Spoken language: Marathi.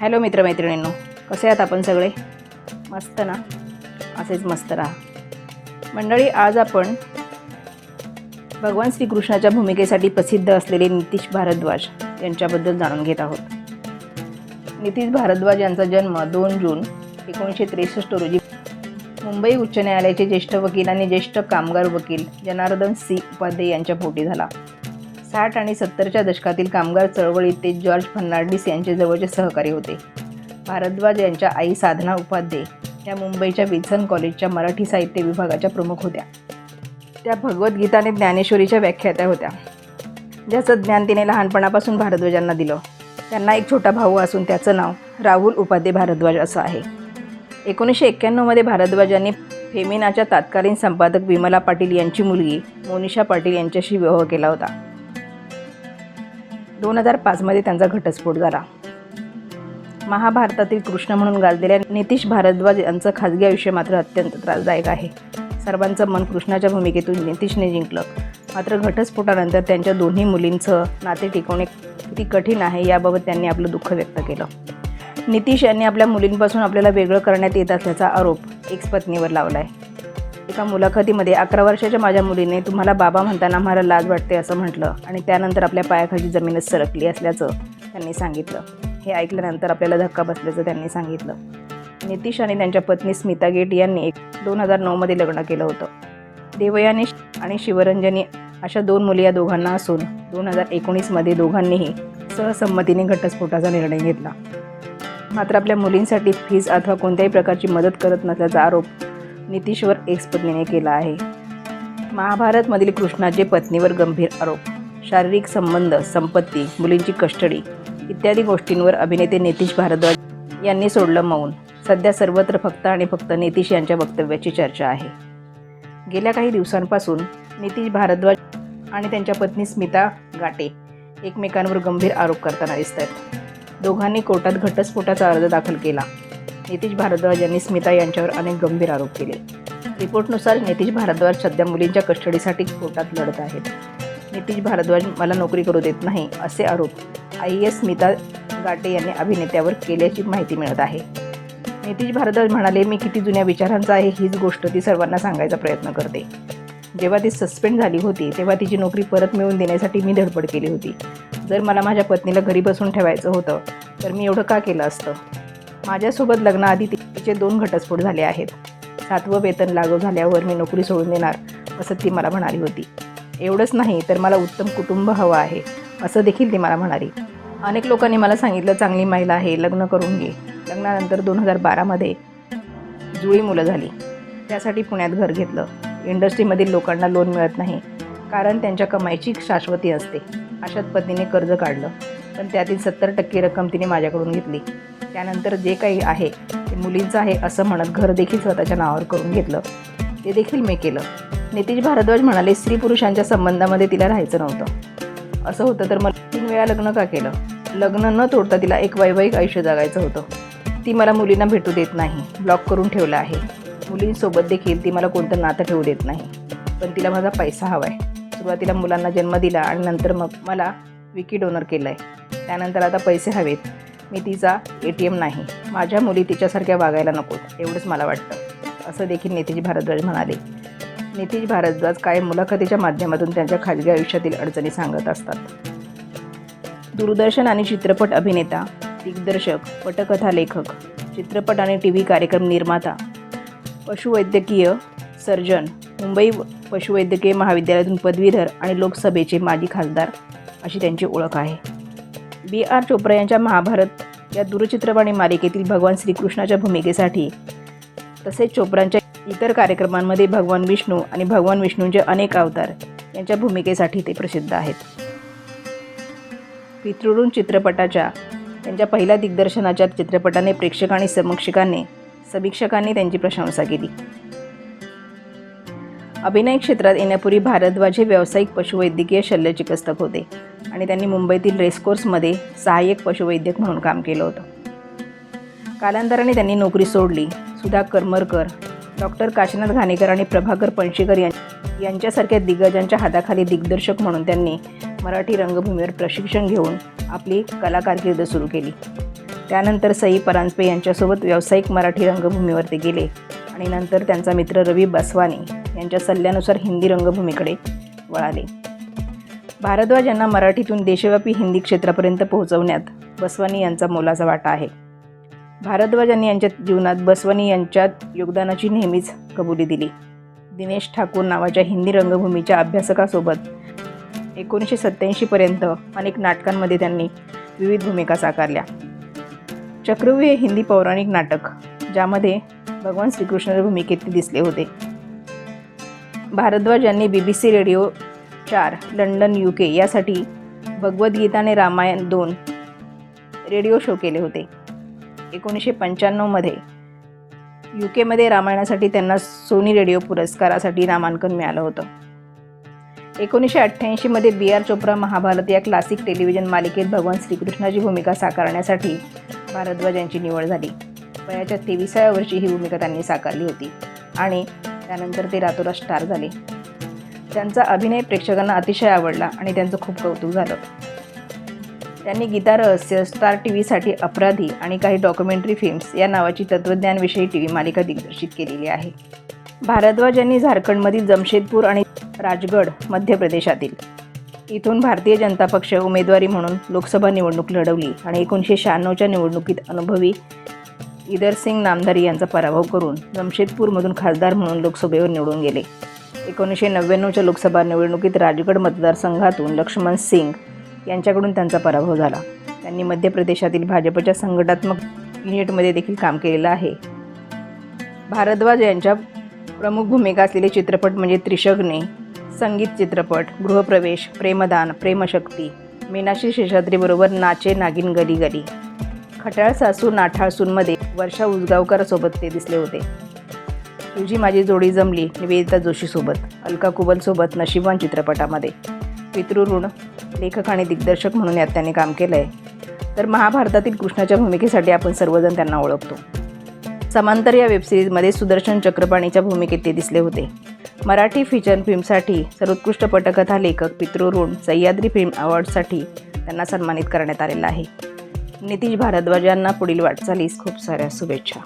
हॅलो मित्रमैत्रिणींनो. कसे आहात आपण सगळे? मस्त ना? असेच मस्त राहा. मंडळी आज आपण भगवान श्रीकृष्णाच्या भूमिकेसाठी प्रसिद्ध असलेले नितीश भारद्वाज यांच्याबद्दल जाणून घेत आहोत. नितीश भारद्वाज यांचा जन्म दोन जून एकोणीसशे त्रेसष्ट रोजी मुंबई उच्च न्यायालयाचे ज्येष्ठ वकील आणि ज्येष्ठ कामगार वकील जनार्दन सी. उपाध्ये यांच्या पोटी झाला. साठ आणि सत्तरच्या दशकातील कामगार चळवळीत ते जॉर्ज फर्नांडिस यांचे जवळचे सहकारी होते. भारद्वाज यांच्या आई साधना उपाध्ये या मुंबईच्या विल्सन कॉलेजच्या मराठी साहित्य विभागाच्या प्रमुख होत्या. त्या भगवद्गीता आणि ज्ञानेश्वरीच्या व्याख्यात्या होत्या. ज्याचं ज्ञान तिने लहानपणापासून भारद्वाजांना दिलं. त्यांना एक छोटा भाऊ असून त्याचं नाव राहुल उपाध्ये भारद्वाज असं आहे. एकोणीसशे एक्क्याण्णवमध्ये भारद्वाज यांनी फेमिनाच्या तत्कालीन संपादक विमला पाटील यांची मुलगी मोनिषा पाटील यांच्याशी विवाह केला होता. दोन हजार पाचमध्ये त्यांचा घटस्फोट झाला. महाभारतातील कृष्ण म्हणून गाजलेल्या नितीश भारद्वाज यांचं खाजगी आयुष्य मात्र अत्यंत त्रासदायक आहे. सर्वांचं मन कृष्णाच्या भूमिकेतून नितीशने जिंकलं. मात्र घटस्फोटानंतर त्यांच्या दोन्ही मुलींचं नाते टिकवणे किती कठीण आहे याबाबत त्यांनी आपलं दुःख व्यक्त केलं. नितीश यांनी आपल्या मुलींपासून आपल्याला वेगळं करण्यात येत असल्याचा आरोप एक्सपत्नीवर लावला आहे एका मुलाखतीमध्ये अकरा वर्षाच्या माझ्या मुलीने तुम्हाला बाबा म्हणताना मला लाज वाटते असं म्हटलं आणि त्यानंतर आपल्या पायाखाली जमीनच सरकली असल्याचं त्यांनी सांगितलं. हे ऐकल्यानंतर आपल्याला धक्का बसल्याचं त्यांनी सांगितलं. नितीश आणि त्यांच्या पत्नी स्मिता गेट यांनी एक दोन हजार नऊमध्ये लग्न केलं होतं. देवयानी आणि शिवरंजनी अशा दोन मुली या दोघांना असून दोन हजार एकोणीसमध्ये दोघांनीही सहसंमतीने घटस्फोटाचा निर्णय घेतला. मात्र आपल्या मुलींसाठी फीज अथवा कोणत्याही प्रकारची मदत करत नसल्याचा आरोप नितीशवर एक्स पत्नीने केला आहे. महाभारतमधील कृष्णाचे पत्नीवर गंभीर आरोप. शारीरिक संबंध संपत्ती मुलींची कस्टडी इत्यादी गोष्टींवर अभिनेते नितीश भारद्वाज यांनी सोडलं मौन. सध्या सर्वत्र फक्त आणि फक्त नितीश यांच्या वक्तव्याची चर्चा आहे. गेल्या काही दिवसांपासून नितीश भारद्वाज आणि त्यांच्या पत्नी स्मिता गाटे एकमेकांवर गंभीर आरोप करताना दिसत आहेत. दोघांनी कोर्टात घटस्फोटाचा अर्ज दाखल केला. नितीश भारद्वाज यांनी स्मिता यांच्यावर अनेक गंभीर आरोप केले. रिपोर्टनुसार नितीश भारद्वाज सध्या मुलींच्या कस्टडीसाठी कोर्टात लढत आहेत. नितीश भारद्वाज मला नोकरी करू देत नाही असे आरोप आय एस स्मिता गाटे यांनी अभिनेत्यावर केल्याची माहिती मिळत आहे. नितीश भारद्वाज म्हणाले मी किती जुन्या विचारांचा आहे हीच गोष्ट ती सर्वांना सांगायचा प्रयत्न करते. जेव्हा ती सस्पेंड झाली होती तेव्हा तिची नोकरी परत मिळवून देण्यासाठी मी धडपड केली होती. जर मला माझ्या पत्नीला घरी बसून ठेवायचं होतं तर मी एवढं का केलं असतं? माझ्यासोबत लग्नाआधी तिचे दोन घटस्फोट झाले आहेत. सातवं वेतन लागू झाल्यावर मी नोकरी सोडून देणार असं ती मला म्हणाली होती. एवढंच नाही तर मला उत्तम कुटुंब हवं आहे असं देखील ती मला म्हणाली. अनेक लोकांनी मला सांगितलं चांगली महिला आहे लग्न करून घे. लग्नानंतर दोन हजार बारामध्ये जुळी मुलं झाली. त्यासाठी पुण्यात घर घेतलं. इंडस्ट्रीमधील लोकांना लोन मिळत नाही कारण त्यांच्या कमाईची शाश्वती असते. अशात पत्नीने कर्ज काढलं. पण त्यातील सत्तर टक्के रक्कम तिने माझ्याकडून घेतली. त्यानंतर जे काही आहे ते मुलींचं आहे असं म्हणत घर देखील स्वतःच्या नावावर करून घेतलं. ते देखील मी केलं. नितीश भारद्वाज म्हणाले स्त्री पुरुषांच्या संबंधामध्ये तिला राहायचं नव्हतं. असं होतं तर मला तीन वेळा लग्न का केलं? लग्न न तोडता तिला एक वैवाहिक आयुष्य जगायचं होतं. ती मला मुलींना भेटू देत नाही ब्लॉक करून ठेवलं आहे. मुलींसोबत देखील ती मला कोणतं नातं ठेवू देत नाही. पण तिला माझा पैसा हवा आहे सुरुवातीला मुलांना जन्म दिला आणि नंतर मग मला विकी डोनर केलं आहे त्यानंतर आता पैसे हवेत. मी तिचा ए टी एम नाही. माझ्या मुली तिच्यासारख्या वागायला नकोत एवढंच मला वाटतं. असं देखील नितीश भारद्वाज म्हणाले. नितीश भारद्वाज कायम मुलाखतीच्या माध्यमातून त्यांच्या खाजगी आयुष्यातील अडचणी सांगत असतात. दूरदर्शन आणि चित्रपट अभिनेता दिग्दर्शक पटकथा लेखक चित्रपट आणि टी व्ही कार्यक्रम निर्माता पशुवैद्यकीय सर्जन मुंबई पशुवैद्यकीय महाविद्यालयातून पदवीधर आणि लोकसभेचे माजी खासदार अशी त्यांची ओळख आहे. बी आर चोप्रा यांच्या महाभारत या दूरचित्रवाणी मालिकेतील भगवान श्रीकृष्णाच्या भूमिकेसाठी तसेच चोप्रांच्या इतर कार्यक्रमांमध्ये भगवान विष्णू आणि भगवान विष्णूंचे अनेक अवतार यांच्या भूमिकेसाठी ते प्रसिद्ध आहेत. पितृऋण चित्रपटाच्या त्यांच्या पहिल्या दिग्दर्शनाच्या चित्रपटाने प्रेक्षक आणि समीक्षकांनी समीक्षकांनी त्यांची प्रशंसा केली. अभिनय क्षेत्रात येण्यापूर्वी भारद्वाज हे व्यावसायिक पशुवैद्यकीय शल्यचिकित्सक होते आणि त्यांनी मुंबईतील रेसकोर्समध्ये सहाय्यक पशुवैद्यक म्हणून काम केलं होतं. कालांतराने त्यांनी नोकरी सोडली. सुधा करमरकर डॉक्टर काशीनाथ घाणेकर आणि प्रभाकर पणशीकर यां यांच्यासारख्या दिग्गजांच्या हाताखाली दिग्दर्शक म्हणून त्यांनी मराठी रंगभूमीवर प्रशिक्षण घेऊन आपली कलाकारकीर्द सुरू केली. त्यानंतर सई परांजपे यांच्यासोबत व्यावसायिक मराठी रंगभूमीवर ते गेले आणि नंतर त्यांचा मित्र रवी बसवानी यांच्या सल्ल्यानुसार हिंदी रंगभूमीकडे वळाले. भारद्वाज यांना मराठीतून देशव्यापी हिंदी क्षेत्रापर्यंत पोहोचवण्यात बसवानी यांचा मोलाचा वाटा आहे. भारद्वाज यांनी यांच्या जीवनात बसवानी यांच्यात योगदानाची नेहमीच कबुली दिली. दिनेश ठाकूर नावाच्या हिंदी रंगभूमीच्या अभ्यासकासोबत एकोणीसशे सत्त्याऐंशीपर्यंत अनेक नाटकांमध्ये त्यांनी विविध भूमिका साकारल्या. चक्रव्यूह हे हिंदी पौराणिक नाटक ज्यामध्ये भगवान श्रीकृष्णाच्या भूमिकेत ते दिसले होते. भारद्वाज यांनी बी बी सी रेडिओ चार लंडन यू के यासाठी भगवद्गीता आणि रामायण दोन रेडिओ शो केले होते. एकोणीसशे पंच्याण्णवमध्ये यू केमध्ये रामायणासाठी त्यांना सोनी रेडिओ पुरस्कारासाठी नामांकन मिळालं होतं. एकोणीसशे अठ्ठ्याऐंशीमध्ये बी आर चोप्रा महाभारत या क्लासिक टेलिव्हिजन मालिकेत भगवान श्रीकृष्णाची भूमिका साकारण्यासाठी भारद्वाज यांची निवड झाली. वयाच्या तेविसाव्या वर्षी ही भूमिका त्यांनी साकारली होती. आणि त्यानंतर ते रातोरात स्टार झाले. त्यांचा अभिनय प्रेक्षकांना अतिशय आवडला आणि त्यांचं खूप कौतुक झालं. त्यांनी गीता रहस्य स्टार टी व्हीसाठी अपराधी आणि काही डॉक्युमेंटरी फिल्म्स या नावाची तत्त्वज्ञानविषयी टी व्ही मालिका दिग्दर्शित केलेली आहे. भारद्वाज यांनी झारखंडमधील जमशेदपूर आणि राजगड मध्य प्रदेशातील इथून भारतीय जनता पक्ष उमेदवारी म्हणून लोकसभा निवडणूक लढवली आणि एकोणीसशे शहाण्णवच्या निवडणुकीत अनुभवी इदरसिंग नामधारी यांचा पराभव करून जमशेदपूरमधून खासदार म्हणून लोकसभेवर निवडून गेले. एकोणीसशे नव्याण्णवच्या लोकसभा निवडणुकीत राजगड मतदारसंघातून लक्ष्मण सिंग यांच्याकडून त्यांचा पराभव झाला. त्यांनी मध्य प्रदेशातील भाजपच्या संघटनात्मक युनिटमध्ये देखील काम केलेलं आहे. भारद्वाज यांच्या प्रमुख भूमिका असलेले चित्रपट म्हणजे त्रिशग्ने संगीत चित्रपट गृहप्रवेश प्रेमदान प्रेमशक्ती मीनाक्षी शेषाद्रीबरोबर नाचे नागिन गली गली. खटाळ सासू नाठाळसूनमध्ये वर्षा उसगावकरसोबत ते दिसले होते. तुझी माझी जोडी जमली निवेदिता जोशीसोबत अलका कुबलसोबत नशिबवान चित्रपटामध्ये. पितृऋण लेखक आणि दिग्दर्शक म्हणून यात त्याने काम केलं आहे तर महाभारतातील कृष्णाच्या भूमिकेसाठी आपण सर्वजण त्यांना ओळखतो. समांतर या वेबसिरीजमध्ये सुदर्शन चक्रपाणीच्या भूमिकेत ते दिसले होते. मराठी फीचर फिल्मसाठी सर्वोत्कृष्ट पटकथा लेखक पितृऋण सह्याद्री फिल्म अवॉर्डसाठी त्यांना सन्मानित करण्यात आलेला आहे. नितीश भारद्वाज यांना पुढील वाटचालीस खूप साऱ्या शुभेच्छा.